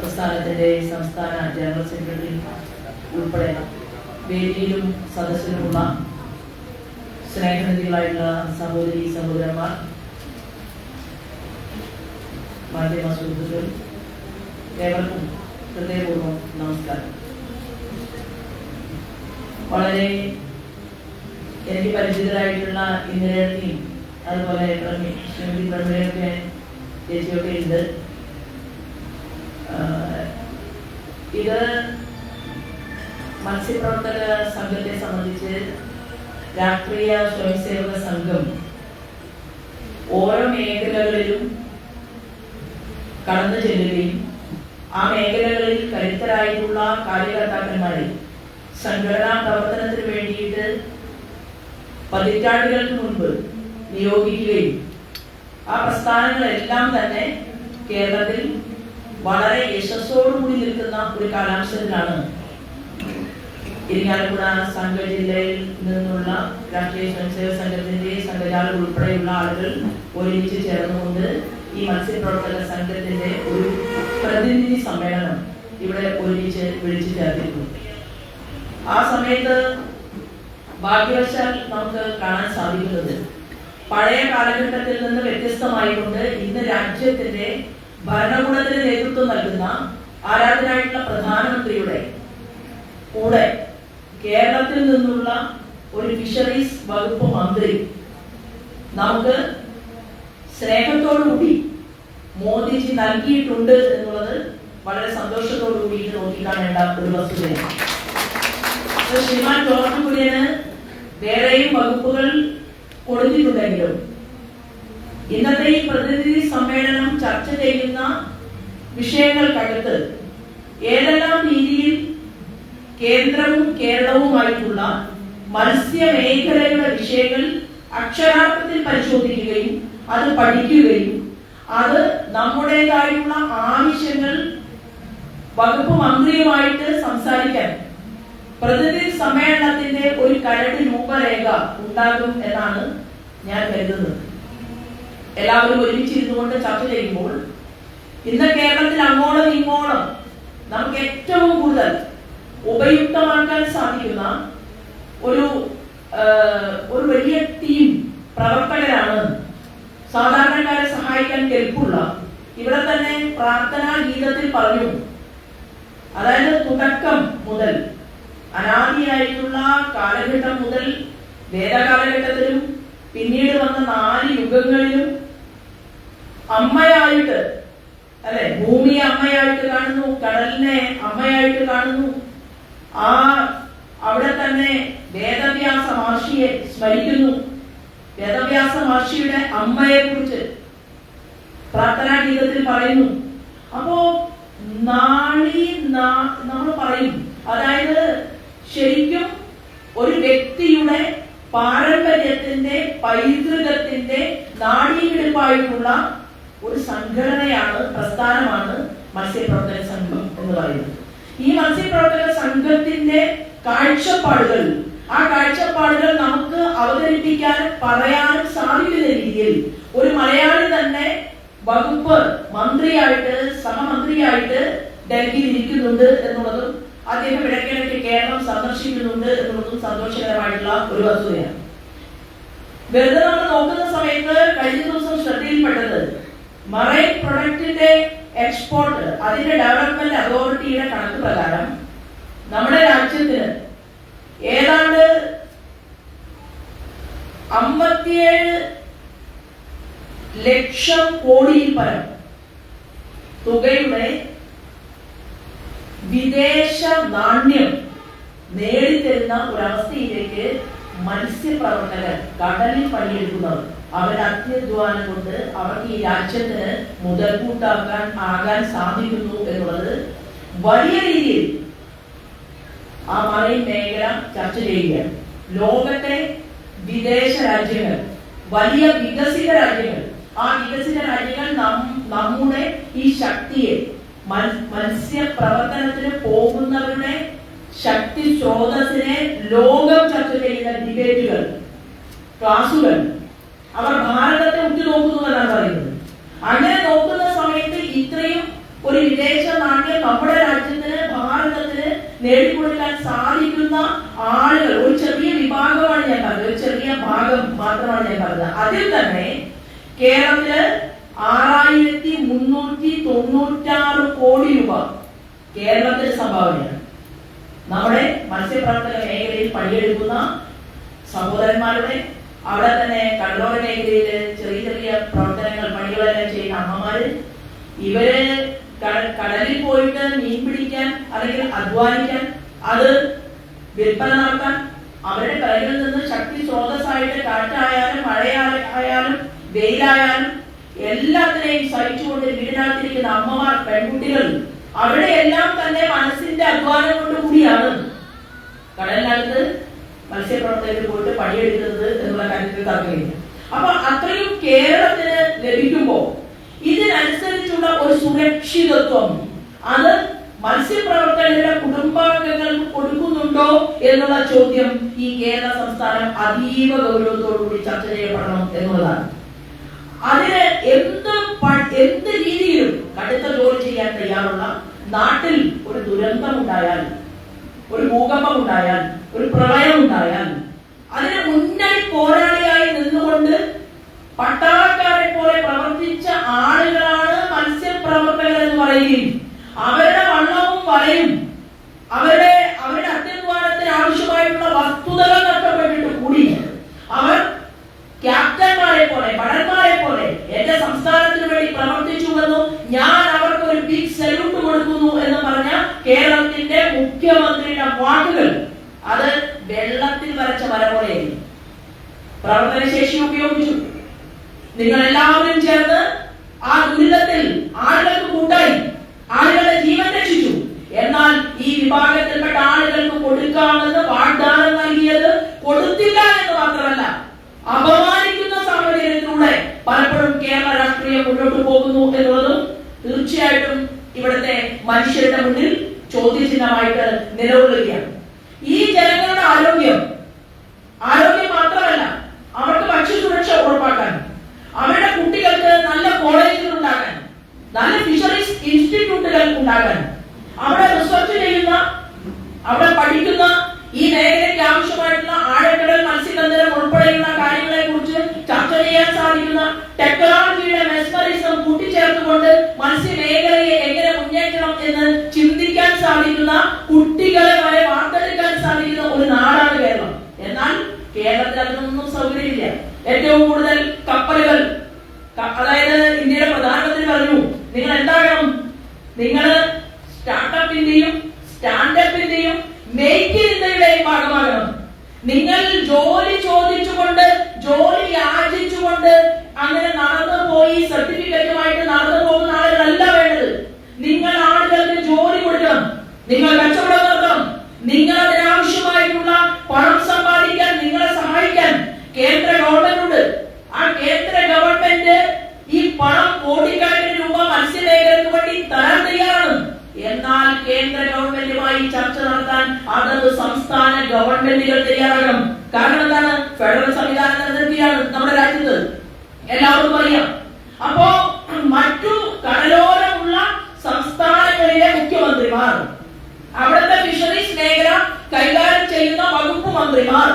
പ്രസ്ഥാനത്തിന്റെ സംസ്ഥാന general secretary ഉൾപ്പെടെ വേദിയിലും സദസ്സിലുമുള്ള സ്നേഹനിധികളായിട്ടുള്ള സഹോദരി സഹോദരന്മാർ മാധ്യമ സുഹൃത്തുക്കൾ ഏവർക്കും ഹൃദയപൂർവം നമസ്കാരം. വളരെ എനിക്ക് പരിചിതരായിട്ടുള്ള ഇന്ദിരയും അതുപോലെ ശ്രീമതി പ്രമേയൊക്കെ ചേച്ചിയൊക്കെ ഉണ്ട്. ഇത് മത്സ്യപ്രവർത്തക സംഘത്തെ സംബന്ധിച്ച് രാഷ്ട്രീയ സ്വയംസേവക സംഘം ഓരോ മേഖലകളിലും കടന്നു ചെല്ലുകയും ആ മേഖലകളിൽ കരുത്തരായിട്ടുള്ള കാര്യകർത്താക്കന്മാരെ സംഘടനാ പ്രവർത്തനത്തിന് വേണ്ടിയിട്ട് പതിറ്റാണ്ടുകൾക്ക് മുൻപ് നിയോഗിക്കുകയും ആ പ്രസ്ഥാനങ്ങളെല്ലാം തന്നെ കേരളത്തിൽ വളരെ യശസ്സോടുകൂടി നിൽക്കുന്ന ഒരു കാലാംശത്തിലാണ് ഇരിങ്ങാലക്കുട സംഘ ജില്ലയിൽ നിന്നുള്ള രാഷ്ട്രീയ സ്വയംസേവക സംഘത്തിന്റെ സംഘചാലകൾ ഉൾപ്പെടെയുള്ള ആളുകൾ ഒരുമിച്ച് ചേർന്നുകൊണ്ട് ഈ മത്സ്യപ്രവർത്തക സംഘത്തിന്റെ ഒരു പ്രതിനിധി സമ്മേളനം ഇവിടെ ഒരുമിച്ച് വിളിച്ചു ചേർത്തിരുന്നു ആ സമയത്ത് ഭാഗ്യവശാൽ നമുക്ക് കാണാൻ സാധിക്കുന്നത് പഴയ കാലഘട്ടത്തിൽ നിന്ന് വ്യത്യസ്തമായിക്കൊണ്ട് ഇന്ന് രാജ്യത്തിന്റെ ഭരണകൂടത്തിന് നേതൃത്വം നൽകുന്ന ആരാധനായിട്ടുള്ള പ്രധാനമന്ത്രിയുടെ കൂടെ കേരളത്തിൽ നിന്നുള്ള ഒരു ഫിഷറീസ് വകുപ്പ് മന്ത്രി നമുക്ക് സ്നേഹത്തോടുകൂടി മോദിജി നൽകിയിട്ടുണ്ട് എന്നുള്ളത് വളരെ സന്തോഷത്തോടുകൂടി നോക്കിക്കാണേണ്ട ഒരു വസ്തുതയാണ്. ശ്രീമാൻ ജോർജ് കുര്യന് വേറെയും വകുപ്പുകൾ കൊടുത്തിട്ടുണ്ടെങ്കിലും ഇന്നത്തെ ഈ പ്രതിനിധി സമ്മേളനം ചർച്ച ചെയ്യുന്ന വിഷയങ്ങൾക്കകത്ത് ഏതെല്ലാം രീതിയിൽ കേന്ദ്രവും കേരളവുമായിട്ടുള്ള മത്സ്യ മേഖലയുടെ വിഷയങ്ങൾ അക്ഷരാർത്ഥത്തിൽ പരിശോധിക്കുകയും അത് പഠിക്കുകയും അത് നമ്മുടേതായുള്ള ആവശ്യങ്ങൾ വകുപ്പ് മന്ത്രിയുമായിട്ട് സംസാരിക്കാൻ പ്രതിനിധി സമ്മേളനത്തിന്റെ ഒരു കരട് രൂപരേഖ ഉണ്ടാകും എന്നാണ് ഞാൻ കരുതുന്നത്. എല്ലാവരും ഒരുമിച്ചിരുന്നു കൊണ്ട് ചർച്ച ചെയ്യുമ്പോൾ ഇന്ന് കേരളത്തിൽ അങ്ങോളം ഇങ്ങോളം നമുക്ക് ഏറ്റവും കൂടുതൽ ഉപയുക്തമാക്കാൻ സാധിക്കുന്ന ഒരു ഒരു വലിയ ടീം പ്രവർത്തകരാണ് സാധാരണക്കാരെ സഹായിക്കാൻ കെൽപ്പുള്ള. ഇവിടെ തന്നെ പ്രാർത്ഥനാ ഗീതത്തിൽ പറഞ്ഞു. അതായത് തുടക്കം മുതൽ അനാദിയായിട്ടുള്ള കാലഘട്ടം മുതൽ വേദകാലഘട്ടത്തിലും പിന്നീട് വന്ന നാല് യുഗങ്ങളിലും അമ്മയായിട്ട് അല്ലെ? ഭൂമിയെ അമ്മയായിട്ട് കാണുന്നു കടലിനെ അമ്മയായിട്ട് കാണുന്നു. ആ അവിടെ തന്നെ വേദവ്യാസ മഹർഷിയെ സ്മരിക്കുന്നു. വേദവ്യാസ മഹർഷിയുടെ അമ്മയെ കുറിച്ച് പ്രാർത്ഥനാ ഗീതത്തിൽ പറയുന്നു. അപ്പോ നാളി നമ്മൾ പറയും. അതായത് ശരിക്കും ഒരു വ്യക്തിയുടെ പാരമ്പര്യത്തിന്റെ പൈതൃകത്തിന്റെ നാടീപിടിപ്പായിട്ടുള്ള ഒരു സംഘടനയാണ് പ്രസ്ഥാനമാണ് മത്സ്യപ്രവർത്തന സംഘം എന്ന് പറയുന്നത്. ഈ മത്സ്യപ്രവർത്തന സംഘത്തിന്റെ കാഴ്ചപ്പാടുകൾ ആ കാഴ്ചപ്പാടുകൾ നമുക്ക് അവതരിപ്പിക്കാനും പറയാനും സാധിക്കുന്ന രീതിയിൽ ഒരു മലയാളി തന്നെ വകുപ്പ് മന്ത്രിയായിട്ട് സഹമന്ത്രിയായിട്ട് ഡൽഹിയിൽ ഇരിക്കുന്നുണ്ട് എന്നുള്ളതും അദ്ദേഹം ഇടയ്ക്കിടയ്ക്ക് കേരളം സന്ദർശിക്കുന്നുണ്ട് എന്നുള്ളതും സന്തോഷകരമായിട്ടുള്ള ഒരു വസ്തുതയാണ്. വെറുതെ നമ്മൾ നോക്കുന്ന സമയത്ത് കഴിഞ്ഞ ദിവസം ശ്രദ്ധയിൽപ്പെട്ടത് മറൈൻ പ്രൊഡക്റ്റിന്റെ എക്സ്പോർട്ട് അതിന്റെ ഡെവലപ്മെന്റ് അതോറിറ്റിയുടെ കണക്ക് പ്രകാരം നമ്മുടെ രാജ്യത്തിന് ഏതാണ്ട് അമ്പത്തിയേഴ് ലക്ഷം കോടിയിൽ പരം തുകയുടെ വിദേശ നാണ്യം നേടിത്തരുന്ന ഒരവസ്ഥയിലേക്ക് മത്സ്യപ്രവർത്തകർ കടലിൽ പണിയെടുക്കുന്നവർ അവരുടെ അത്യധ്വാനം കൊണ്ട് അവർക്ക് ഈ രാജ്യത്തിന് മുതൽക്കൂട്ടാക്കാൻ ആകാൻ സാധിക്കുന്നു എന്നുള്ളത് വലിയ രീതിയിൽ ആ മറൈൻ മേഖല ചർച്ച ചെയ്യുകയാണ്. ലോകത്തെ വിദേശ രാജ്യങ്ങൾ വലിയ വികസിത രാജ്യങ്ങൾ ആ വികസിത രാജ്യങ്ങൾ നമ്മുടെ ഈ ശക്തിയെ മത്സ്യ പ്രവർത്തനത്തിന് പോകുന്നവരുടെ ശക്തി സ്രോതസ്സിനെ ലോകം ചർച്ച ചെയ്യുന്ന ഡിബേറ്റുകൾ ക്ലാസുകൾ അവർ ഭാരതത്തെ ഉറ്റുനോക്കുന്നു എന്നാണ് പറയുന്നത്. അങ്ങനെ നോക്കുന്ന സമയത്ത് ഇത്രയും ഒരു വിദേശ നാട്ടിൽ നമ്മുടെ രാജ്യത്തിന് ഭാരതത്തിന് നേടിക്കൊടുക്കാൻ സാധിക്കുന്ന ആളുകൾ ഒരു ചെറിയ വിഭാഗമാണ് ഞാൻ പറഞ്ഞത് ഒരു ചെറിയ ഭാഗം മാത്രമാണ് ഞാൻ പറഞ്ഞത്. അതിൽ തന്നെ കേരളത്തിൽ ആറായിരത്തി മുന്നൂറ്റി തൊണ്ണൂറ്റാറ് കോടി രൂപ കേരളത്തിന് സംഭാവനയാണ്. നമ്മുടെ മത്സ്യപ്രവർത്തന മേഖലയിൽ പണിയെടുക്കുന്ന സഹോദരന്മാരുടെ അവിടെ തന്നെ കണ്ണൂർ മേഖലയിൽ ചെറിയ ചെറിയ പ്രവർത്തനങ്ങൾ പണികളെല്ലാം ചെയ്യുന്ന അമ്മമാര് ഇവർ കട- കടലിൽ പോയിട്ട് മീൻ പിടിക്കാൻ അല്ലെങ്കിൽ അധ്വാനിക്കാൻ അത് വിൽപ്പന നടത്താൻ അവരുടെ കടലിൽ നിന്ന് ശക്തി സ്രോതസ്സായിട്ട് കാറ്റായാലും മഴയായാലും വെയിലായാലും എല്ലാത്തിനെയും സഹിച്ചുകൊണ്ട് വീടിനകത്തിരിക്കുന്ന അമ്മമാർ പെൺകുട്ടികൾ അവരുടെ എല്ലാം തന്നെ മനസ്സിന്റെ അധ്വാനം കൊണ്ട് കൂടിയാണ് കടലിനകത്ത് മത്സ്യപ്രവർത്തകർ പോയിട്ട് പണിയെടുക്കുന്നത് എന്നുള്ള കാര്യത്തിൽ തർക്കമില്ല. അപ്പൊ അത്രയും കേരളത്തിന് ലഭിക്കുമ്പോ ഇതിനനുസരിച്ചുള്ള ഒരു സുരക്ഷിതത്വം അത് മത്സ്യപ്രവർത്തകരുടെ കുടുംബാംഗങ്ങൾക്ക് കൊടുക്കുന്നുണ്ടോ എന്നുള്ള ചോദ്യം ഈ കേരള സംസ്ഥാനം അതീവ ഗൗരവത്തോടുകൂടി ചർച്ച ചെയ്യപ്പെടണം എന്നുള്ളതാണ്. അതിന് എന്ത് എന്ത് രീതിയിലും കടുത്ത ജോലി ചെയ്യാൻ തയ്യാറുള്ള നാട്ടിൽ ഒരു ദുരന്തം ഉണ്ടായാൽ ഒരു ഭൂകമ്പം ഉണ്ടായാൽ ഒരു പ്രളയം ഉണ്ടായാൽ അതിന് മുന്നണി പോരാളിയായി നിന്നുകൊണ്ട് പട്ടാളക്കാരെ പോലെ പ്രവർത്തിച്ച ആളുകളാണ് മത്സ്യപ്രവർത്തകർ എന്ന് പറയുകയും അവരുടെ വള്ളവും വലയും അവരുടെ അവരുടെ അത്യധ്വാനത്തിന് ആവശ്യമായിട്ടുള്ള വസ്തുതകൾ നഷ്ടപ്പെട്ടിട്ട് കൂടി. അവർ ക്യാപ്റ്റന്മാരെ പോലെ ഭടന്മാരെ പോലെ എന്റെ സംസ്ഥാനത്തിന് വേണ്ടി പ്രവർത്തിച്ചുവെന്നും ഞാൻ അവർക്ക് ഒരു ബിഗ് സല്യൂട്ട് കൊടുക്കുന്നു എന്ന് പറഞ്ഞ കേരളത്തിന്റെ മുഖ്യമന്ത്രിയുടെ വാക്കുകൾ. അത് വെള്ളത്തിൽ വരച്ച വര പോലെയായിരുന്നു. പ്രവർത്തനശേഷി ഉപയോഗിച്ചു. നിങ്ങൾ എല്ലാവരും ചേർന്ന് ആ ദുരിതത്തിൽ ആളുകൾക്ക് കൂട്ടായി ആളുകളുടെ ജീവൻ രക്ഷിച്ചു. എന്നാൽ ഈ വിഭാഗത്തിൽപ്പെട്ട ആളുകൾക്ക് കൊടുക്കാമെന്ന് വാഗ്ദാനം നൽകിയത് കൊടുത്തില്ല എന്ന് മാത്രമല്ല അപമാനിക്കുന്ന സാഹചര്യത്തിലൂടെ പലപ്പോഴും കേരള രാഷ്ട്രീയം മുന്നോട്ട് പോകുന്നു എന്നുള്ളതും തീർച്ചയായിട്ടും ഇവിടുത്തെ മനുഷ്യരുടെ മുന്നിൽ ചോദ്യചിഹ്നമായിട്ട് നിലകൊള്ളുകയാണ്. ഈ ജനങ്ങളുടെ ആരോഗ്യം ആരോഗ്യം മാത്രമല്ല അവർക്ക് ഭക്ഷ്യസുരക്ഷ ഉറപ്പാക്കാൻ അവരുടെ കുട്ടികൾക്ക് നല്ല കോളേജുകൾ ഉണ്ടാക്കാൻ നല്ല ഫിഷറീസ് ഇൻസ്റ്റിറ്റ്യൂട്ടുകൾ ഉണ്ടാക്കാൻ അവിടെ റിസർച്ച് ചെയ്യുന്ന അവിടെ പഠിക്കുന്ന ഈ മേഖലയ്ക്ക് ആവശ്യമായിട്ടുള്ള ആഴക്കടൽ മത്സ്യബന്ധനം ഉൾപ്പെടെയുള്ള കാര്യങ്ങളെ കുറിച്ച് ചർച്ച ചെയ്യാൻ സാധിക്കുന്ന ടെക്നോളജിയുടെ മെസ്മറിസം കൂട്ടിച്ചേർത്തുകൊണ്ട് മത്സ്യ മേഖലയെ എങ്ങനെ മുന്നേറ്റണം എന്ന് ചിന്തിക്കാൻ സാധിക്കുന്ന കുട്ടികളെ വരെ വാർത്തെടുക്കാൻ സാധിക്കുന്ന ഒരു നാടാണ് കേരളം. എന്നാൽ കേരളത്തിൽ അതിനൊന്നും സൗകര്യമില്ല. ഏറ്റവും കൂടുതൽ കപ്പലുകൾ ക- അതായത് ഇന്ത്യയുടെ പ്രധാനമന്ത്രി പറഞ്ഞു നിങ്ങൾ എന്താകണം നിങ്ങൾ സ്റ്റാർട്ടപ്പിന്റെയും സ്റ്റാൻഡപ്പിന്റെയും മേക്ക് ഇൻ ഇന്ത്യയുടെയും ഭാഗമാകണം നിങ്ങൾ ജോലി ചോദിച്ചുകൊണ്ട് ജോലി യാചിച്ചുകൊണ്ട് അങ്ങനെ നടന്നു പോയി സർട്ടിഫിക്കറ്റുമായിട്ട് നടന്നു പോകുന്ന ആളുകളല്ല വേണ്ടത്. നിങ്ങൾ ആളുകൾക്ക് ജോലി കൊടുക്കണം. നിങ്ങൾ കച്ചവടം നടത്തണം. നിങ്ങൾ അതിനാവശ്യമായിട്ടുള്ള പണം സമ്പാദിക്കാൻ നിങ്ങളെ സഹായിക്കാൻ കേന്ദ്ര ഗവൺമെന്റ് ഉണ്ട്. ആ കേന്ദ്ര ഗവൺമെന്റ് ഈ പണം കോടിക്കണക്കിന് രൂപ മത്സ്യമേഖലയ്ക്ക് വേണ്ടി തരാൻ തയ്യാറാണ്. എന്നാൽ കേന്ദ്ര ഗവൺമെന്റുമായി ചർച്ച നടത്താൻ അതത് സംസ്ഥാന ഗവൺമെന്റുകൾ തയ്യാറാകണം. കാരണം എന്താണ്? ഫെഡറൽ സംവിധാനം നിലനിർത്തിയാണ് നമ്മുടെ രാജ്യത്ത്. എല്ലാവർക്കും അറിയാം. അപ്പോ മറ്റു കടലോരമുള്ള സംസ്ഥാനങ്ങളിലെ മുഖ്യമന്ത്രിമാർ അവിടുത്തെ ഫിഷറീസ് മേഖല കൈകാര്യം ചെയ്യുന്ന വകുപ്പ് മന്ത്രിമാർ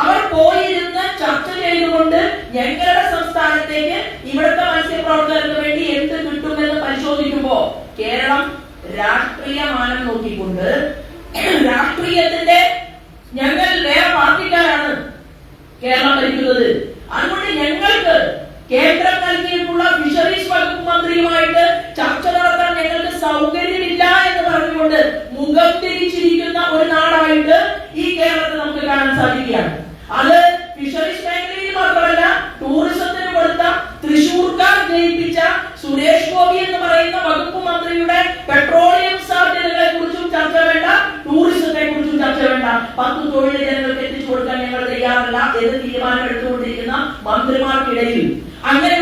അവർ പോയിരുന്ന് ചർച്ച ചെയ്തുകൊണ്ട് ഞങ്ങളുടെ സംസ്ഥാനത്തേക്ക് ഇവിടുത്തെ മത്സ്യപ്രവർത്തകർക്ക് വേണ്ടി എന്ത് കിട്ടുമെന്ന് പരിശോധിക്കുമ്പോ കേരളം രാഷ്ട്രീയ മാനം നോക്കിക്കൊണ്ട് രാഷ്ട്രീയത്തിന്റെ ഞങ്ങൾ വേറെ പാർട്ടിക്കാരാണ് കേരളം ഭരിക്കുന്നത്. അതുകൊണ്ട് ഞങ്ങൾക്ക് കേന്ദ്രം നൽകിയിട്ടുള്ള ഫിഷറീസ് വകുപ്പ് മന്ത്രിയുമായിട്ട് ചർച്ച നടത്താൻ ഞങ്ങൾക്ക് സൗകര്യമില്ല എന്ന് പറഞ്ഞുകൊണ്ട് മുഖം തിരിച്ചിരിക്കുന്ന ഒരു നാടായിട്ട് ഈ കേരളത്തിൽ നമുക്ക് കാണാൻ സാധിക്കുകയാണ്. അത് ഫിഷറീസ് മേഖലയിൽ മാത്രമല്ല ടൂറിസത്തിന് കൊടുത്ത തൃശൂർക്കാർ ജയിപ്പിച്ച സുരേഷ് ഗോപി എന്ന് പറയുന്ന വകുപ്പ് മന്ത്രിയുടെ പെട്രോളിയം സാധ്യതകളെ കുറിച്ചും ചർച്ച വേണ്ട ടൂറിസത്തെ കുറിച്ചും ചർച്ച വേണ്ട. പത്ത് തൊഴിൽ ജനങ്ങൾക്ക് എത്തിച്ചു കൊടുക്കാൻ ഞങ്ങൾ തയ്യാറല്ല എന്ന് തീരുമാനം എടുത്തുകൊണ്ടിരിക്കുന്ന മന്ത്രിമാർക്കിടയിൽ. അങ്ങനെയുള്ള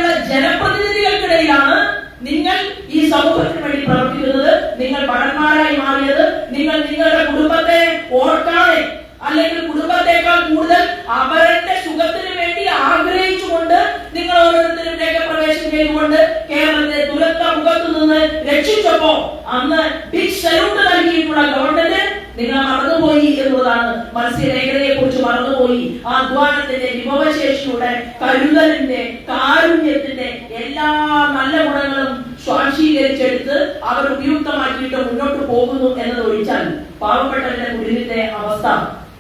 നല്ല ഗുണങ്ങളും സ്വാംശീകരിച്ചെടുത്ത് അവർ ഉപയുക്തമാക്കിയിട്ട് മുന്നോട്ട് പോകുന്നു എന്നത് ഒഴിച്ചാൽ പാവപ്പെട്ടവരുടെ കുടിലിന്റെ അവസ്ഥ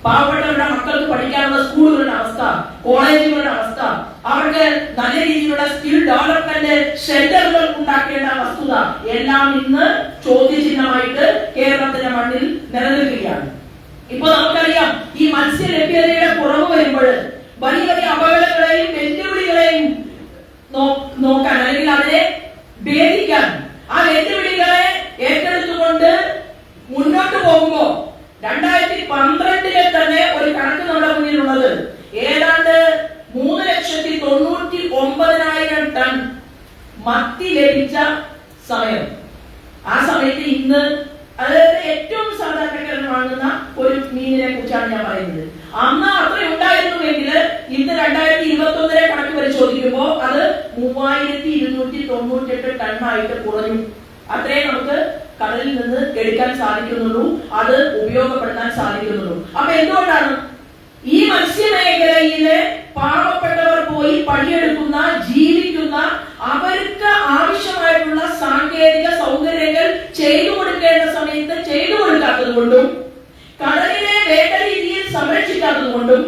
പാവപ്പെട്ടവരുടെ മക്കൾക്ക് പഠിക്കാനുള്ള സ്കൂളുകളുടെ അവസ്ഥ കോളേജുകളുടെ അവസ്ഥ അവർക്ക് നല്ല രീതിയിലുള്ള സ്കിൽ ഡെവലപ്മെന്റ് സെന്ററുകൾ ഉണ്ടാക്കേണ്ട വസ്തുത എല്ലാം ഇന്ന് ചോദ്യചിഹ്നമായിട്ട് കേരളത്തിന്റെ മണ്ണിൽ നിലനിൽക്കുകയാണ്. ഇപ്പൊ നമുക്കറിയാം ഈ മത്സ്യ ലഭ്യതയുടെ കുറവ് വരുമ്പോൾ വലിയ വലിയ അപകടങ്ങളെയും വെല്ലുവിളികളെയും നോക്കാൻ അല്ലെങ്കിൽ അതിനെ ഭേദിക്കാൻ ആ വെല്ലുവിളികളെ ഏറ്റെടുത്തുകൊണ്ട് മുന്നോട്ട് പോകുമ്പോ രണ്ടായിരത്തി പന്ത്രണ്ടിലെ തന്നെ ഒരു കണക്ക് നമ്മുടെ മുന്നിലുള്ളത്. ഏതാണ്ട് മൂന്ന് ലക്ഷത്തി തൊണ്ണൂറ്റി ഒമ്പതിനായിരം ടൺ മത്തി ലഭിച്ച സമയം. ആ സമയത്ത് ഇന്ന് അതായത് ഏറ്റവും സാധാരണക്കാരൻ വാങ്ങുന്ന ഒരു മീനിനെ കുറിച്ചാണ് ഞാൻ പറയുന്നത്. അന്ന് അത്ര ഉണ്ടായിരുന്നുവെങ്കിൽ ഇന്ന് രണ്ടായിരത്തി ഇരുപത്തി ഒന്നിലെ കണക്ക് പരിശോധിക്കുമ്പോൾ അത് മൂവായിരത്തി ഇരുന്നൂറ്റി തൊണ്ണൂറ്റി എട്ട് ടണ്ണായിട്ട് കുറഞ്ഞു. അത്രേ നമുക്ക് കടലിൽ നിന്ന് എടുക്കാൻ സാധിക്കുന്നുള്ളൂ അത് ഉപയോഗപ്പെടുത്താൻ സാധിക്കുന്നുള്ളൂ. അപ്പൊ എന്തുകൊണ്ടാണ്? ഈ മത്സ്യമേഖലയിലെ പാവപ്പെട്ടവർ പോയി പണിയെടുക്കുന്ന ജീവിക്കുന്ന അവർക്ക് ആവശ്യമായിട്ടുള്ള സാങ്കേതിക സൗകര്യങ്ങൾ ചെയ്തു കൊടുക്കേണ്ട സമയത്ത് ചെയ്തു കൊടുക്കാത്തത് കൊണ്ടും കടലിനെ വേണ്ട രീതിയിൽ സംരക്ഷിക്കാത്തത് കൊണ്ടും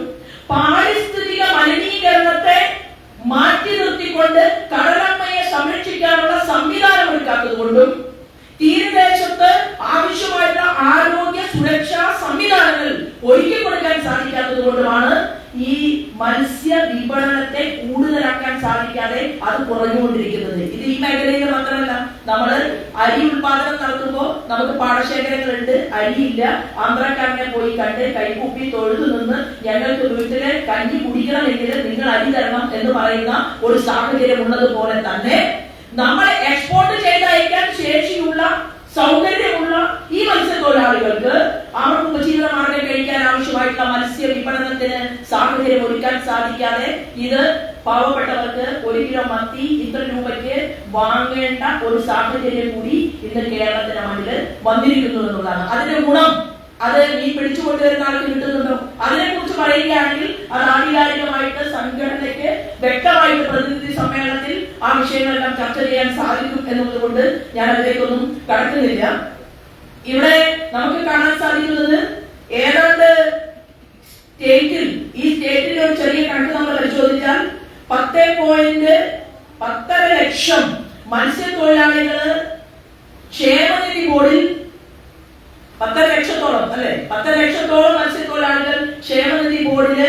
പാരിസ്ഥിതിക മലിനീകരണത്തെ മാറ്റി നിർത്തിക്കൊണ്ട് കടലമ്മയെ സംരക്ഷിക്കാനുള്ള സംവിധാനം ഒരുക്കാത്തത് കൊണ്ടും തീരദേശത്ത് ആവശ്യമായിട്ടുള്ള ആരോഗ്യ സുരക്ഷാ സംവിധാനങ്ങൾ ഒരുക്കി കൊടുക്കാൻ സാധിക്കാത്തത് കൊണ്ടുമാണ് ഈ മത്സ്യ വിപണനത്തെ കൂടുതലാക്കാൻ സാധിക്കാതെ അത് കുറഞ്ഞുകൊണ്ടിരിക്കുന്നത്. ഇത് ഈ മേഖലയിൽ മാത്രമല്ല. നമ്മൾ അരി ഉൽപാദനം നടത്തുമ്പോൾ നമുക്ക് പാടശേഖരങ്ങളുണ്ട് അരിയില്ല. ആന്ധ്രക്കാരനെ പോയി കണ്ട് കൈകൂപ്പി തൊഴുതു നിന്ന് ഞങ്ങൾക്ക് വീട്ടിലെ കഞ്ഞി കുടിക്കണമെങ്കിൽ നിങ്ങൾ അരി തരണം എന്ന് പറയുന്ന ഒരു സാഹചര്യം ഉള്ളതുപോലെ തന്നെ നമ്മളെ എക്സ്പോർട്ട് ചെയ്ത് അയക്കാൻ ശേഷിയുള്ള സൗകര്യമുള്ള ഈ മത്സ്യത്തൊഴിലാളികൾക്ക് അവർക്ക് ഉപജീവന മാർഗം കഴിക്കാൻ ആവശ്യമായിട്ടുള്ള മത്സ്യ വിപണനത്തിന് സാഹചര്യം ഒരുക്കാൻ സാധിക്കാതെ ഇത് പാവപ്പെട്ടവർക്ക് ഒരു കിലോ മത്തി ഇത്ര രൂപയ്ക്ക് വാങ്ങേണ്ട ഒരു സാഹചര്യം കൂടി ഇന്ന് കേരളത്തിന്റെ മണ്ണിൽ വന്നിരിക്കുന്നു എന്നുള്ളതാണ്. അതിന്റെ ഗുണം അത് ഈ പിടിച്ചു കൊണ്ടുവരുന്ന ആൾക്ക് കിട്ടുന്നുണ്ടോ? അതിനെ കുറിച്ച് പറയുകയാണെങ്കിൽ അത് ആധികാരികമായിട്ട് സംഘടനയ്ക്ക് വ്യക്തമായിട്ട് പ്രതിനിധി സമ്മേളനത്തിൽ ആ വിഷയങ്ങളെല്ലാം ചർച്ച ചെയ്യാൻ സാധിക്കും എന്നുള്ളതുകൊണ്ട് ഞാൻ അതിലേക്കൊന്നും കടക്കുന്നില്ല. ഇവിടെ നമുക്ക് കാണാൻ സാധിക്കുന്നത് ഏതാണ്ട് സ്റ്റേറ്റിൽ ഈ സ്റ്റേറ്റിൽ ഒരു ചെറിയ കണക്ക് നമ്മൾ പരിശോധിച്ചാൽ പത്ത് പോയിന്റ് പത്തര ലക്ഷം മത്സ്യത്തൊഴിലാളികൾ ക്ഷേമനിധി ബോർഡിൽ പത്തര ലക്ഷത്തോളം അല്ലെ? പത്തര ലക്ഷത്തോളം മത്സ്യത്തൊഴിലാളികൾ ക്ഷേമനിധി ബോർഡിൽ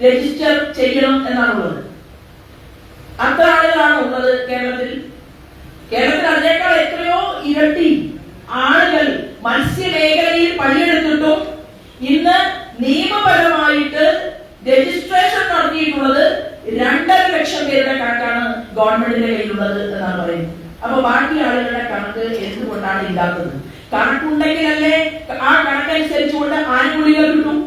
രജിസ്റ്റർ ചെയ്യണം എന്നാണുള്ളത്. അത്ര ആളുകളാണ് ഉള്ളത് കേരളത്തിൽ. കേരളത്തിൽ അതിനേക്കാൾ എത്രയോ ഇരട്ടി ആളുകൾ മത്സ്യമേഖലയിൽ പണിയെടുത്തിട്ടും ഇന്ന് നിയമപരമായിട്ട് രജിസ്ട്രേഷൻ നടത്തിയിട്ടുള്ളത് രണ്ടര ലക്ഷം പേരുടെ കണക്കാണ് ഗവൺമെന്റിന്റെ കയ്യിലുള്ളത് എന്നാണ് പറയുന്നത്. അപ്പൊ ബാക്കി ആളുകളുടെ കണക്ക് എന്തുകൊണ്ടാണ് ഇല്ലാത്തത്? കണക്കുണ്ടെങ്കിലല്ലേ ആ കണക്കനുസരിച്ചുകൊണ്ട് ആനുകൂല്യങ്ങൾ കിട്ടും.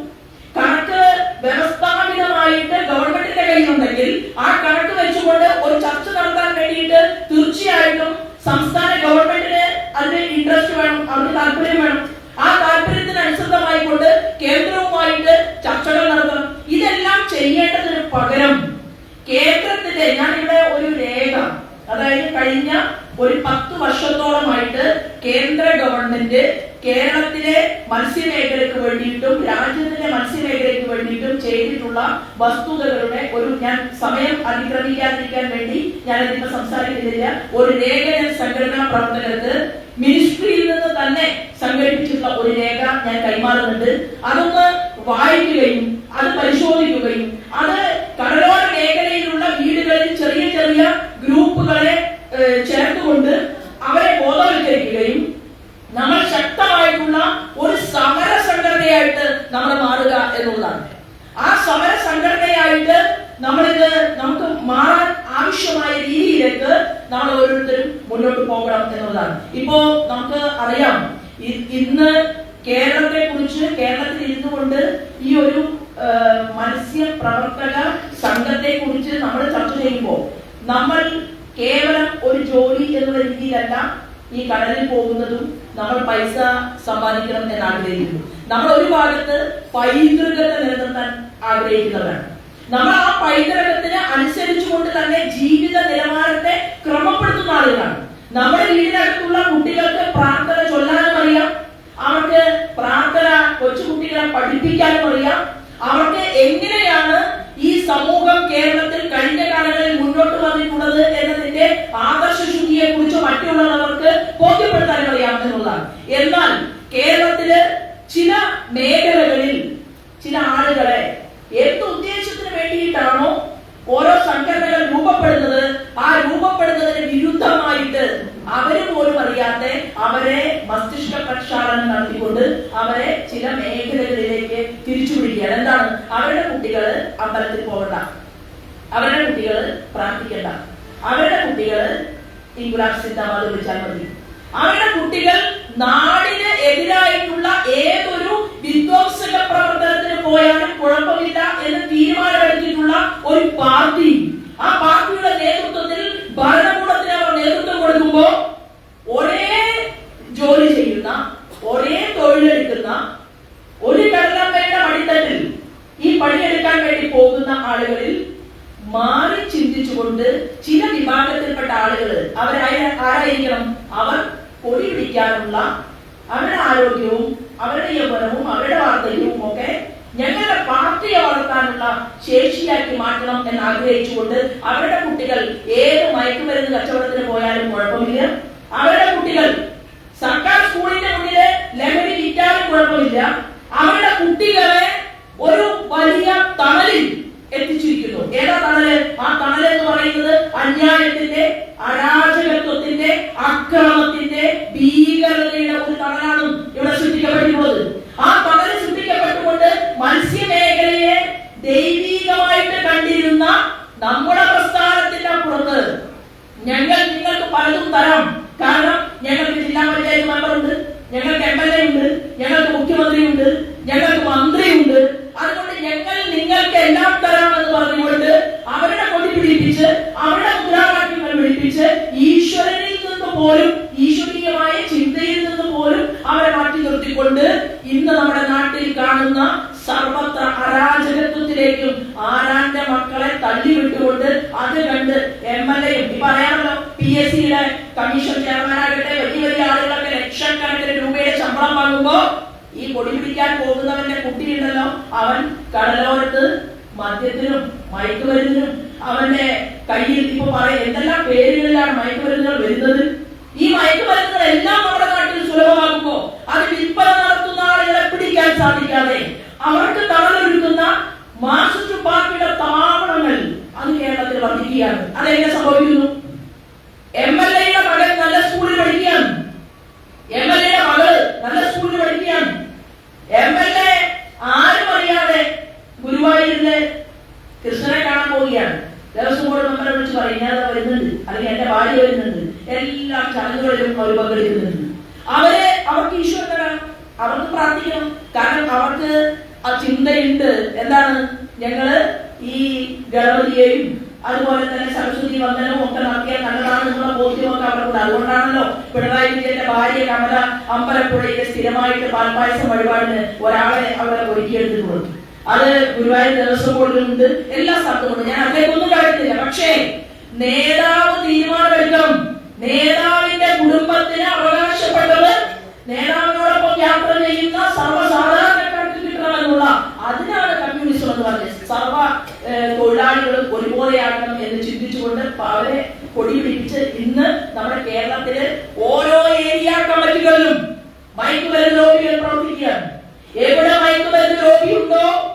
കണക്ക് വ്യവസ്ഥാപിതമായിട്ട് ഗവൺമെന്റിന്റെ കയ്യിലുണ്ടെങ്കിൽ ആ കണക്ക് വെച്ചുകൊണ്ട് ഒരു ചർച്ച നടത്താൻ വേണ്ടിയിട്ട് തീർച്ചയായിട്ടും സംസ്ഥാന ഗവൺമെന്റിന് അതിന് ഇൻട്രസ്റ്റ് വേണം അവർക്ക് താല്പര്യം വേണം. ആ താല്പര്യത്തിന് അനുസൃതമായിക്കൊണ്ട് കേന്ദ്രവുമായിട്ട് ചർച്ചകൾ നടത്തണം. ഇതെല്ലാം ചെയ്യേണ്ടതിന് പകരം കേന്ദ്രത്തിന്റെ ഞാൻ ഇവിടെ ഒരു രേഖ അതായത് കഴിഞ്ഞ ഒരു പത്ത് വർഷത്തോളമായിട്ട് കേന്ദ്ര ഗവൺമെന്റ് കേരളത്തിലെ മത്സ്യമേഖലയ്ക്ക് വേണ്ടിയിട്ടും രാജ്യത്തിന്റെ മത്സ്യമേഖലയ്ക്ക് വേണ്ടിയിട്ടും ചെയ്തിട്ടുള്ള വസ്തുതകളുടെ ഒരു ഞാൻ സമയം അതിക്രമിക്കാതിരിക്കാൻ വേണ്ടി ഞാൻ ഇതിപ്പോ സംസാരിക്കുന്നില്ല. ഒരു രേഖ സംഘടനാ പ്രവർത്തകർക്ക് മിനിസ്ട്രിയിൽ നിന്ന് തന്നെ സംഘടിപ്പിച്ചിട്ടുള്ള ഒരു രേഖ ഞാൻ കൈമാറുന്നുണ്ട്. അതൊന്ന് വായിക്കുകയും അത് പരിശോധിക്കുകയും അത് കടലോര മേഖലയിലുള്ള വീടുകളിൽ ചെറിയ ചെറിയ ഗ്രൂപ്പുകളെ ഏഹ്, ചേർത്തുകൊണ്ട് സമര സംഘടനയായിട്ട് നമ്മളിത് നമുക്ക് മാറാൻ ആവശ്യമായ രീതിയിലേക്ക് നമ്മൾ ഓരോരുത്തരും മുന്നോട്ട് പോകണം എന്നുള്ളതാണ് ഇപ്പോ നമുക്ക് അറിയാം ഇ- ഇന്ന് കേരളത്തെ കുറിച്ച് കേരളത്തിൽ ഇരുന്നു കൊണ്ട് ഈ ഒരു ആ, മത്സ്യ പ്രവർത്തക സംഘത്തെ കുറിച്ച് നമ്മൾ ചർച്ച ചെയ്യുമ്പോൾ നമ്മൾ കേവലം ഒരു ജോലി എന്നുള്ള രീതിയിലല്ല ഈ കടലിൽ പോകുന്നതും നമ്മൾ പൈസ സമ്പാദിക്കണം എന്ന് ആഗ്രഹിക്കുന്നു നമ്മൾ ഒരു ഭാഗത്ത് പൈതൃകത്തെ നിലനിർത്താൻ ആഗ്രഹിക്കുന്നവരാണ് നമ്മൾ ആ പൈതൃകത്തിന് അനുസരിച്ചുകൊണ്ട് തന്നെ ജീവിത നിലവാരത്തെ ക്രമപ്പെടുത്തുന്ന ആളുകളാണ് നമ്മുടെ വീടിനടുത്തുള്ള കുട്ടികൾക്ക് പ്രാർത്ഥന ചൊല്ലാനും അറിയാം. അവർക്ക് പ്രാർത്ഥന കൊച്ചുകുട്ടികളെ പഠിപ്പിക്കാനും അറിയാം. അവർക്ക് എങ്ങനെയാണ് ഈ സമൂഹം കേരളത്തിൽ കഴിഞ്ഞ കാലങ്ങളിൽ മുന്നോട്ട് വന്നിട്ടുള്ളത് എന്നതിന്റെ ആദർശ ശുദ്ധിയെ കുറിച്ച് മറ്റുള്ളവർക്ക് ബോധ്യപ്പെടുത്താനും അറിയാം എന്നുള്ളതാണ് എന്നാൽ കേരളത്തിൽ ചില മേഖലകളിൽ ചില ആളുകളെ എന്ത് ഉദ്ദേശത്തിന് വേണ്ടിയിട്ടാണോ ഓരോ സംഘടനകൾ രൂപപ്പെടുന്നത് ആ രൂപപ്പെടുന്നതിന് വിരുദ്ധമായിട്ട് അവർ പോലും അറിയാതെ അവരെ മസ്തിഷ്ക പ്രക്ഷാളനം നടത്തിക്കൊണ്ട് അവരെ ചില മേഖലകളിലേക്ക് തിരിച്ചുപിടിക്കുകയാണ് എന്താണ് അവരുടെ കുട്ടികൾ അമ്പലത്തിൽ പോകണ്ട അവരുടെ കുട്ടികൾ പ്രാർത്ഥിക്കണ്ട അവരുടെ കുട്ടികൾ ഇംഗ്ലാബ് സിന്ദാബാദ് വിളിച്ചാൽ മതി. അവരുടെ കുട്ടികൾ നാടിന് എതിരായിട്ടുള്ള ഏതൊരു വിധ്വംസക പ്രവർത്തനത്തിന് പോയാലും കുഴപ്പമില്ല എന്ന് തീരുമാനമെടുത്തിട്ടുള്ള ഒരു പാർട്ടി. ആ പാർട്ടിയുടെ നേതൃത്വത്തിൽ ഭരണകൂടത്തിന് അവർ നേതൃത്വം കൊടുക്കുമ്പോ ഒരേ ജോലി ചെയ്യുന്ന ഒരേ തൊഴിലെടുക്കുന്ന ഒരു കടലമ്മയുടെ അടിത്തട്ടിൽ ഈ പണിയെടുക്കാൻ വേണ്ടി പോകുന്ന ആളുകളിൽ മാറി ചിന്തിച്ചുകൊണ്ട് ചില വിഭാഗത്തിൽപ്പെട്ട ആളുകൾ അവരായ ആരായിരിക്കണം? അവർ പൊടി പിടിക്കാനുള്ള അവരുടെ ആരോഗ്യവും അവരുടെ യൗവനവും അവരുടെ വാർദ്ധക്യവും ഒക്കെ ഞങ്ങളുടെ പാർട്ടിയെ വളർത്താനുള്ള ശേഷിയാക്കി മാറ്റണം എന്ന് ആഗ്രഹിച്ചുകൊണ്ട് അവരുടെ കുട്ടികൾ ഏത് മയക്കുമരുന്ന് കച്ചവടത്തിന് പോയാലും കുഴപ്പമില്ല. അവരുടെ കുട്ടികൾ സർക്കാർ സ്കൂളിന്റെ മുന്നിലെ ലഹരി വിറ്റാലും കുഴപ്പമില്ല അവരുടെ കുട്ടികളെ ഒരു വലിയ തണലിൽ എത്തിച്ചിരിക്കുന്നു ഏതാ തണൽ ആ തണൽ എന്ന് പറയുന്നത് അന്യായത്തിന്റെ അരാജകത്വത്തിന്റെ അക്രമത്തിന്റെ ഭീകരതയുടെ ഒരു തണലാണ് ഇവിടെ സൃഷ്ടിക്കപ്പെട്ടിട്ടുള്ളത് ആ തണൽ സൃഷ്ടിക്കപ്പെട്ടുകൊണ്ട് മത്സ്യമേഖലയെ ദൈവീകമായിട്ട് കണ്ടിരുന്ന നമ്മുടെ പ്രസ്ഥാനത്തിന്റെ അപ്പുറത്ത് ഞങ്ങൾ നിങ്ങൾക്ക് പലതും തരാം കാരണം ഞങ്ങൾക്ക് ജില്ലാ പഞ്ചായത്ത് മെമ്പർ ഉണ്ട് ഞങ്ങൾക്ക് എം എൽ എ ഉണ്ട് ഞങ്ങൾക്ക് മുഖ്യമന്ത്രി ഉണ്ട് ഞങ്ങൾക്ക് മന്ത്രിയുണ്ട് അതുകൊണ്ട് ഞങ്ങൾ നിങ്ങൾക്ക് എല്ലാം തരാം എന്ന് പറഞ്ഞുകൊണ്ട് അവരുടെ കൊടി പിടിപ്പിച്ച് അവരുടെ മുദ്രാവാക്യങ്ങൾ പിടിപ്പിച്ച് ഈശ്വരനിൽ നിന്ന് പോലും ഈശ്വരീയമായ ചിന്തയിൽ നിന്ന് പോലും അവരെ മാറ്റി നിർത്തിക്കൊണ്ട് ഇന്ന് നമ്മുടെ നാട്ടിൽ കാണുന്ന സർവത്ര അരാജകത്വത്തിലേക്കും ആരാന്റെ വിട്ടുകൊണ്ട് അത് കണ്ട് എം എൽ എയും ഇപ്പൊ അറിയാമല്ലോ പി എസ് സിയുടെ കമ്മീഷൻ ചെയർമാനാകട്ടെ വലിയ വലിയ ആളുകളൊക്കെ ലക്ഷക്കണക്കിന് രൂപയുടെ ശമ്പളം വാങ്ങുമ്പോ ഈ പൊടി പിടിക്കാൻ പോകുന്നവന്റെ കുട്ടിയുണ്ടല്ലോ അവൻ കടലോരത്ത് മദ്യത്തിനും മയക്കുമരുന്നിനും അവന്റെ കയ്യിൽ ഇപ്പൊ പറയും എന്തെല്ലാം പേരുകളിലാണ് മയക്കുമരുന്നുകൾ വരുന്നത്? ഈ മയക്കുമരുന്നുകളെല്ലാം നമ്മുടെ നാട്ടിൽ സുലഭമാകുമ്പോ അത് വിൽപ്പന നടത്തുന്ന ആളുകളെ പിടിക്കാൻ സാധിക്കാതെ അവർക്ക് തണലൊരുക്കുന്ന മാർക്സിസ്റ്റ് പാർട്ടിയുടെ താവളങ്ങൾ അത് കേരളത്തിൽ വർദ്ധിക്കുകയാണ്. അതെങ്ങനെ സംഭവിക്കുന്നു? എം എൽ എയുടെ മകൻ നല്ല സ്കൂളിൽ പഠിക്കുകയാണ്. എം എൽ എയുടെ മകൾ നല്ല സ്കൂളിൽ പഠിക്കുകയാണ്. എം എൽ എ ആരും അറിയാതെ ഗുരുവായൂരിലെ കൃഷ്ണനെ കാണാൻ പോവുകയാണ്. ദേവസ്വം ബോർഡ് നമ്മളെ വിളിച്ച് പറയും ഞാൻ വരുന്നുണ്ട്. അല്ലെങ്കിൽ എന്റെ ഭാര്യ വരുന്നുണ്ട്. എല്ലാ ചടങ്ങുകളിലും അവർ പങ്കെടുക്കുന്നുണ്ട്. അവരെ അവർക്ക് ഈശ്വരനാണ് അവർക്ക് പ്രാർത്ഥിക്കണം. കാരണം അവർക്ക് ആ ചിന്തയുണ്ട്. എന്താണ്? ഞങ്ങൾ ഈ ഗണപതിയെയും അതുപോലെ തന്നെ സരസ്വതി വന്ദനവും ഒക്കെ നടത്തിയാൽ നല്ലതാണെന്നുള്ള ബോധ്യമൊക്കെ അവർക്കുണ്ട് അതുകൊണ്ടാണല്ലോ പിണറായി വിജയന്റെ ഭാര്യ കമല അമ്പലപ്പുഴയിലെ സ്ഥിരമായിട്ട് പാൽപ്പായസം വഴിപാടിന് ഒരാളെ അവിടെ ഒരുക്കിയെടുത്തിട്ടുള്ളത്. അത് ഗുരുവായൂർ ദേവസ്വം ബോർഡിലുണ്ട് എല്ലാ സ്ഥലത്തുമുണ്ട് ഞാൻ അദ്ദേഹമൊന്നും കഴിഞ്ഞില്ല പക്ഷേ നേതാവ് തീരുമാനമെടുക്കണം. നേതാവിന്റെ കുടുംബത്തിന് അവകാശപ്പെട്ടത് നേതാവിനോടൊപ്പം യാത്ര ചെയ്യുന്ന സർവസാധാരണക്കാർക്ക് കിട്ടണമെന്നുള്ള അതിനാണ് കമ്മ്യൂണിസം എന്ന് പറഞ്ഞത്. സർവ തൊഴിലാളികളും ഒരുപോലെയാകണം എന്ന് ചിന്തിച്ചുകൊണ്ട് അവരെ കൊടി പിടിച്ച് ഇന്ന് നമ്മുടെ കേരളത്തിലെ ഓരോ ഏരിയ കമ്മിറ്റികളിലും മയക്കുമരുന്ന് ലോബികൾ പ്രവർത്തിക്കുകയാണ്. എവിടെ മയക്കുമരുന്ന് ലോബിയുണ്ടോ? എവിടെ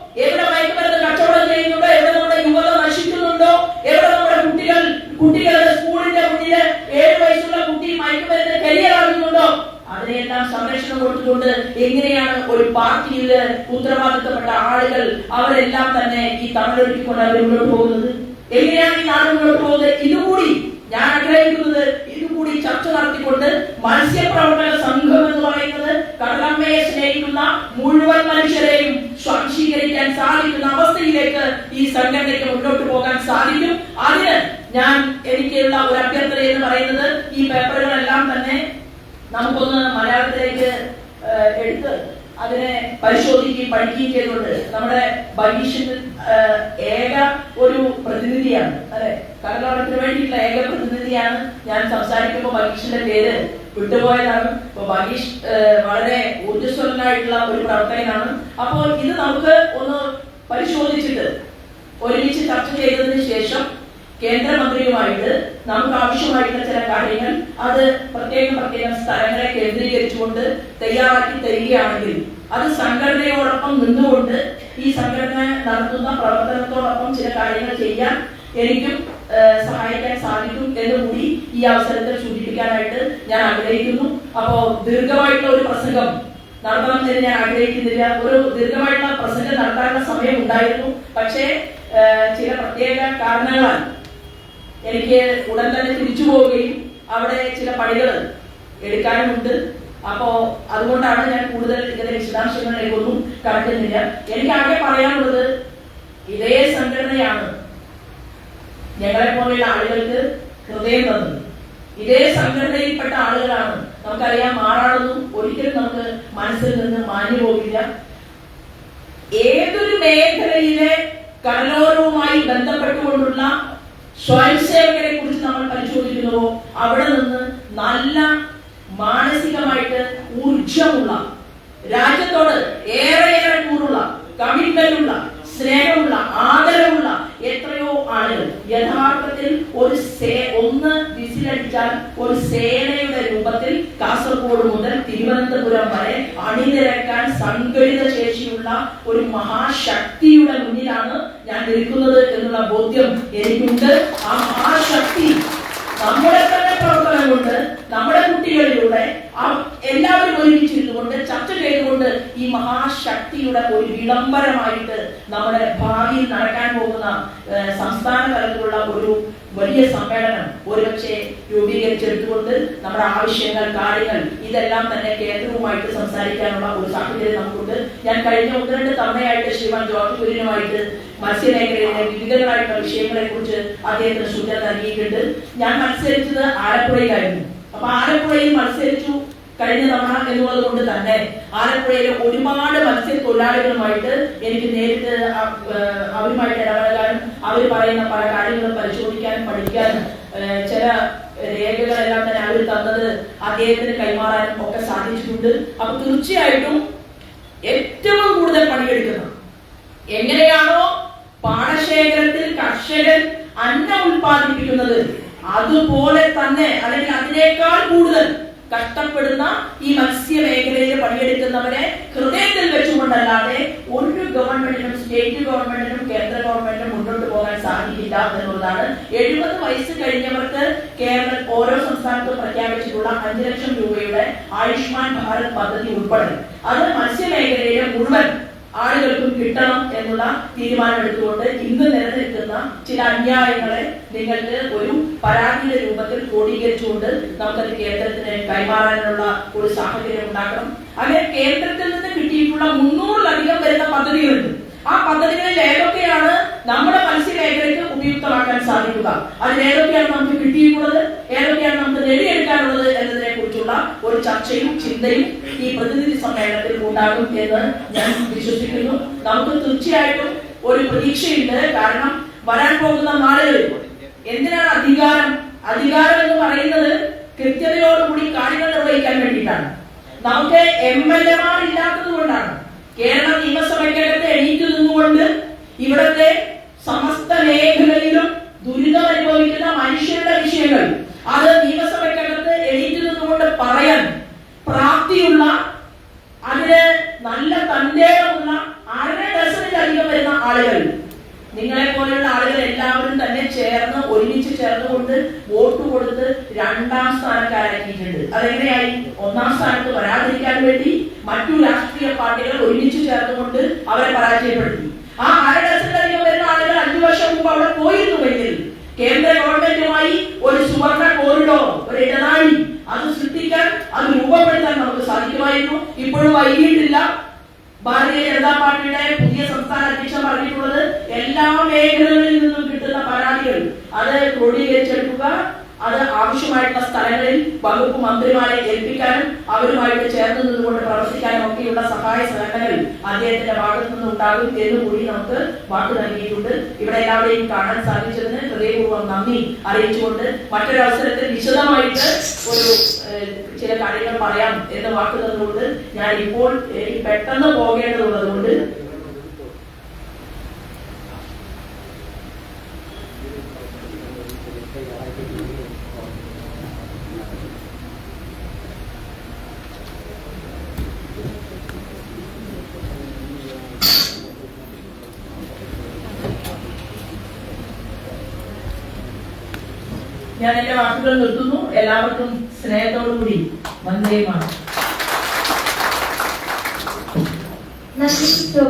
അതിനെല്ലാം സംരക്ഷണം കൊടുത്തുകൊണ്ട് എങ്ങനെയാണ് ഒരു പാർട്ടിയിൽ ഉത്തരവാദിത്തപ്പെട്ട ആളുകൾ അവരെല്ലാം തന്നെ ഈ തമിഴൊരുക്കിക്കൊണ്ട് അവർ മുന്നോട്ട് പോകുന്നത്? എങ്ങനെയാണ് ഈ നാട് മുന്നോട്ട് പോകുന്നത്? ഇതുകൂടി ഞാൻ ആഗ്രഹിക്കുന്നത് ഇതുകൂടി ചർച്ച നടത്തിക്കൊണ്ട് മത്സ്യപ്രവർത്തക സംഘം എന്ന് പറയുന്നത് കടലമ്മയെ സ്നേഹിക്കുന്ന മുഴുവൻ മനുഷ്യരെയും സ്വാംശീകരിക്കാൻ സാധിക്കുന്ന അവസ്ഥയിലേക്ക് ഈ സംഘടനയ്ക്ക് മുന്നോട്ട് പോകാൻ സാധിക്കും. അതിന് ഞാൻ എനിക്കുള്ള ഒരു അഭ്യർത്ഥന എന്ന് പറയുന്നത് ഈ പേപ്പറുകളെല്ലാം തന്നെ നമുക്കൊന്ന് മലയാളത്തിലേക്ക് എടുത്ത് അതിനെ പരിശോധിക്കുകയും പഠിക്കുകയും ചെയ്തുകൊണ്ട് നമ്മുടെ ഭവിഷ്യത്തിൽ ഏക ഒരു പ്രതിനിധിയാണ്. അല്ലെ? കടലോളത്തിന് വേണ്ടിയിട്ടുള്ള ഏക പ്രതിനിധിയാണ് ഞാൻ സംസാരിക്കുമ്പോൾ ബഗീഷിന്റെ പേര് വിട്ടുപോയതാണ്. അപ്പൊ ബഗീഷ് വളരെ ഊർജസ്വലനായിട്ടുള്ള ഒരു പ്രവർത്തകനാണ്. അപ്പോൾ ഇത് നമുക്ക് ഒന്ന് പരിശോധിച്ചിട്ട് ഒരുമിച്ച് ചർച്ച ചെയ്തതിന് ശേഷം കേന്ദ്രമന്ത്രിയുമായിട്ട് നമുക്ക് ആവശ്യമായിട്ടുള്ള ചില കാര്യങ്ങൾ അത് പ്രത്യേകം പ്രത്യേകം സ്ഥലങ്ങളെ കേന്ദ്രീകരിച്ചുകൊണ്ട് തയ്യാറാക്കി തരികയാണെങ്കിൽ അത് സംഘടനയോടൊപ്പം നിന്നുകൊണ്ട് ഈ സംഘടന നടത്തുന്ന പ്രവർത്തനത്തോടൊപ്പം ചില കാര്യങ്ങൾ ചെയ്യാൻ എനിക്കും സഹായിക്കാൻ സാധിക്കും എന്ന് കൂടി ഈ അവസരത്തിൽ സൂചിപ്പിക്കാനായിട്ട് ഞാൻ ആഗ്രഹിക്കുന്നു. അപ്പോ ദീർഘമായിട്ടുള്ള ഒരു പ്രസംഗം നടത്തണം എന്ന് ഞാൻ ആഗ്രഹിക്കുന്നില്ല. ഒരു ദീർഘമായിട്ടുള്ള പ്രസംഗം നടത്താനുള്ള സമയം ഉണ്ടായിരുന്നു. പക്ഷേ ചില പ്രത്യേക കാരണങ്ങളാൽ എനിക്ക് ഉടൻ തന്നെ തിരിച്ചു പോവുകയും അവിടെ ചില പണികൾ എടുക്കാനുമുണ്ട്. അപ്പോ അതുകൊണ്ടാണ് ഞാൻ കൂടുതൽ ഇതിന്റെ വിശദാംശങ്ങളിലേക്കൊന്നും കടക്കുന്നില്ല. എനിക്ക് ആകെ പറയാനുള്ളത് ഇതേ സംഘടനയാണ് ഞങ്ങളെ പോലെയുള്ള ആളുകൾക്ക് ഹൃദയം തന്നത് ഇതേ സംഘടനയിൽപ്പെട്ട ആളുകളാണ്. നമുക്കറിയാം മാറാണെന്നും ഒരിക്കലും നമുക്ക് മനസ്സിൽ നിന്ന് മാഞ്ഞു പോകില്ല. ഏതൊരു മേഖലയിലെ കടലോരവുമായി ബന്ധപ്പെട്ടുകൊണ്ടുള്ള സ്വയംസേവകരെ കുറിച്ച് നമ്മൾ പരിശോധിക്കുന്നുവോ അവിടെ നിന്ന് നല്ല മാനസികമായിട്ട് ഊർജമുള്ള രാജ്യത്തോട് ഏറെ കൂറുള്ള കമ്മിറ്റ്മെന്റ് ഉള്ള സ്നേഹമുള്ള ആദരവുള്ള എത്രയോ ആളുകൾ യഥാർത്ഥത്തിൽ ഒരു സേ ഒന്ന് വിസിലടിച്ചാൽ ഒരു സേനയുടെ രൂപത്തിൽ കാസർഗോഡ് മുതൽ തിരുവനന്തപുരം വരെ അണിനിരക്കാൻ സംഘടിത ശേഷിയുള്ള ഒരു മഹാശക്തിയുടെ മുന്നിലാണ് ഞാൻ നിൽക്കുന്നത് എന്നുള്ള ബോധ്യം എനിക്കുണ്ട് ആ മഹാശക്തി നമ്മുടെ തന്നെ പ്രവർത്തനം കൊണ്ട് നമ്മുടെ കുട്ടികളിലൂടെ ആ എല്ലാവരും ഒരുമിച്ചിരുന്നുകൊണ്ട് ചർച്ച ചെയ്തുകൊണ്ട് ഈ മഹാശക്തിയുടെ ഒരു വിളംബരമായിട്ട് നമ്മുടെ ഭാവിയിൽ നടക്കാൻ പോകുന്ന ഏഹ്, സംസ്ഥാന തലത്തിലുള്ള ഒരു വലിയ സമ്മേളനം ഒരുപക്ഷെ രൂപീകരിച്ചെടുത്തുകൊണ്ട് നമ്മുടെ ആവശ്യങ്ങൾ കാര്യങ്ങൾ ഇതെല്ലാം തന്നെ കേന്ദ്രവുമായിട്ട് സംസാരിക്കാനുള്ള ഒരു സാഹചര്യം നമുക്കുണ്ട്. ഞാൻ കഴിഞ്ഞ ഒന്ന് രണ്ട് തവണയായിട്ട് ശ്രീമാൻ ജോർജ് കുര്യനുമായിട്ട് മത്സ്യമേഖലയിലെ വിവിധങ്ങളായിട്ടുള്ള വിഷയങ്ങളെ കുറിച്ച് അദ്ദേഹത്തിന് സൂചന നൽകിയിട്ടുണ്ട്. ഞാൻ മത്സരിച്ചത് ആലപ്പുഴയിലായിരുന്നു. അപ്പൊ ആലപ്പുഴയിൽ മത്സരിച്ചു കഴിഞ്ഞ തവണ എന്നുള്ളത് കൊണ്ട് തന്നെ ആലപ്പുഴയിലെ ഒരുപാട് മത്സ്യത്തൊഴിലാളികളുമായിട്ട് എനിക്ക് നേരിട്ട് അവരുമായിട്ട് ഇടപഴകാനും അവർ പറയുന്ന പല കാര്യങ്ങളും പരിശോധിക്കാനും പഠിക്കാനും ചില അവർ തന്നത് അദ്ദേഹത്തിന് കൈമാറാനും ഒക്കെ സാധിച്ചിട്ടുണ്ട്. അപ്പൊ തീർച്ചയായിട്ടും ഏറ്റവും കൂടുതൽ പണിയെടുക്കുന്നത് എങ്ങനെയാണോ പാടശേഖരത്തിൽ കർഷകൻ അന്നം ഉൽപ്പാദിപ്പിക്കുന്നത് അതുപോലെ തന്നെ അല്ലെങ്കിൽ അതിനേക്കാൾ കൂടുതൽ കഷ്ടപ്പെടുന്ന ഈ മത്സ്യ മേഖലയിൽ പണിയെടുക്കുന്നവരെ ഹൃദയത്തിൽ വെച്ചുകൊണ്ടല്ലാതെ ഒരു ഗവൺമെന്റിനും സ്റ്റേറ്റ് ഗവൺമെന്റിനും കേന്ദ്ര ഗവൺമെന്റിനും മുന്നോട്ട് പോകാൻ സാധിക്കില്ല എന്നുള്ളതാണ്. എഴുപത് വയസ്സ് കഴിഞ്ഞവർക്ക് കേരളം ഓരോ സംസ്ഥാനത്തും പ്രഖ്യാപിച്ചിട്ടുള്ള അഞ്ചു ലക്ഷം രൂപയുടെ ആയുഷ്മാൻ ഭാരത് പദ്ധതി ഉൾപ്പെടെ. അത് മത്സ്യമേഖലയിലെ മുഴുവൻ ആളുകൾക്കും കിട്ടണം എന്നുള്ള തീരുമാനം എടുത്തുകൊണ്ട് ഇന്ന് നിലനിൽക്കുന്ന ചില അന്യായങ്ങളെ നിങ്ങൾക്ക് ഒരു പരാതിയുടെ രൂപത്തിൽ ക്രോഡീകരിച്ചുകൊണ്ട് നമുക്കത് കേന്ദ്രത്തിന് കൈമാറാനുള്ള ഒരു സാഹചര്യം ഉണ്ടാക്കണം. അങ്ങനെ കേന്ദ്രത്തിൽ നിന്ന് കിട്ടിയിട്ടുള്ള മുന്നൂറിലധികം വരുന്ന പദ്ധതികളുണ്ട്. ആ പദ്ധതികളിൽ ഏതൊക്കെയാണ് നമ്മുടെ മത്സ്യമേഖലയ്ക്ക് ഉപയുക്തമാക്കാൻ സാധിക്കുക? അതിൽ ഏതൊക്കെയാണ് നമുക്ക് കിട്ടിയിട്ടുള്ളത്? ഏതൊക്കെയാണ് നമുക്ക് നേടിയെടുക്കാനുള്ളത് എന്നതിനെ കുറിച്ചുള്ള ഒരു ചർച്ചയും ചിന്തയും ഈ പ്രതിനിധി സമ്മേളനത്തിൽ ഉണ്ടാകും എന്ന് ഞാൻ വിശ്വസിക്കുന്നു. നമുക്ക് തീർച്ചയായിട്ടും ഒരു പ്രതീക്ഷയുണ്ട്. കാരണം വരാൻ പോകുന്ന നാളുകളിൽ എന്തിനാണ് അധികാരം? അധികാരം എന്ന് പറയുന്നത് കൃത്യതയോടുകൂടി കാര്യങ്ങൾ നിർവഹിക്കാൻ വേണ്ടിയിട്ടാണ്. നമുക്ക് എം എൽ എമാർ ഇല്ലാത്തത് കൊണ്ടാണ്. കേരള നിയമസഭയ്ക്കകത്ത് എണീറ്റ് നിന്നുകൊണ്ട് ഇവിടത്തെ സമസ്ത മേഖലയിലും ദുരിതം അനുഭവിക്കുന്ന മനുഷ്യരുടെ വിഷയങ്ങൾ അത് നിയമസഭയ്ക്കകത്ത് നിന്നുകൊണ്ട് പറയാൻ പ്രാപ്തിയുള്ള അതിന് നല്ല തന്റേടമുള്ള ഡസനിൽ അധികം വരുന്ന ആളുകൾ. നിങ്ങളെ പോലെയുള്ള ആളുകൾ എല്ലാവരും തന്നെ ചേർന്ന് ഒരുമിച്ച് ചേർന്നുകൊണ്ട് വോട്ട് കൊടുത്ത് രണ്ടാം സ്ഥാനക്കാരാക്കിയിട്ടുണ്ട്. അതെങ്ങനെയായി? ഒന്നാം സ്ഥാനത്ത് വരാതിരിക്കാൻ വേണ്ടി മറ്റു രാഷ്ട്രീയ പാർട്ടികൾ ഒരുമിച്ച് ചേർന്നുകൊണ്ട് അവരെ പരാജയപ്പെടുത്തി. ആ അരഡസനിലധികം വരുന്ന ആളുകൾ അഞ്ചു വർഷം മുമ്പ് അവിടെ പോയിരുന്നുവെങ്കിൽ കേന്ദ്ര ഗവൺമെന്റുമായി ഒരു സുവർണ കോറിഡോർ ഒരു ഇടനാഴി അത് സൃഷ്ടിക്കാൻ അത് രൂപപ്പെടുത്താൻ നമുക്ക് സാധിക്കുമായിരുന്നു. ഇപ്പോഴും വൈകിയിട്ടില്ല. ഭാരതീയ ജനതാ പാർട്ടിയുടെ പുതിയ സംസ്ഥാന അധ്യക്ഷൻ പറഞ്ഞിട്ടുള്ളത് എല്ലാ മേഖലകളിൽ നിന്നും കിട്ടുന്ന പരാതികൾ. അത് ക്രോഡീകരിച്ചെടുക്കുക അത് ആവശ്യമായിട്ടുള്ള സ്ഥലങ്ങളിൽ വകുപ്പ് മന്ത്രിമാരെ ഏൽപ്പിക്കാനും അവരുമായിട്ട് ചേർന്ന് നിന്നുകൊണ്ട് പ്രവർത്തിക്കാനും ഒക്കെയുള്ള സഹായ സഹകരണങ്ങൾ അദ്ദേഹത്തിന്റെ ഭാഗത്തു നിന്ന് ഉണ്ടാകും എന്ന് കൂടി നമുക്ക് വാക്ക് നൽകിയിട്ടുണ്ട്. ഇവിടെ എല്ലാവരെയും കാണാൻ സാധിച്ചതിന് ഹൃദയപൂർവം നന്ദി അറിയിച്ചുകൊണ്ട് മറ്റൊരു അവസരത്തിൽ വിശദമായിട്ട് ഒരു ചില കാര്യങ്ങൾ പറയാം എന്ന് വാക്ക് തന്നുകൊണ്ട് ഞാൻ ഇപ്പോൾ പെട്ടെന്ന് പോകേണ്ടതുള്ളത് കൊണ്ട് ഞാൻ എന്റെ വാക്കുകൾ നിർത്തുന്നു. എല്ലാവർക്കും സ്നേഹത്തോടു കൂടി വന്ദേമാണ് നശിച്ചു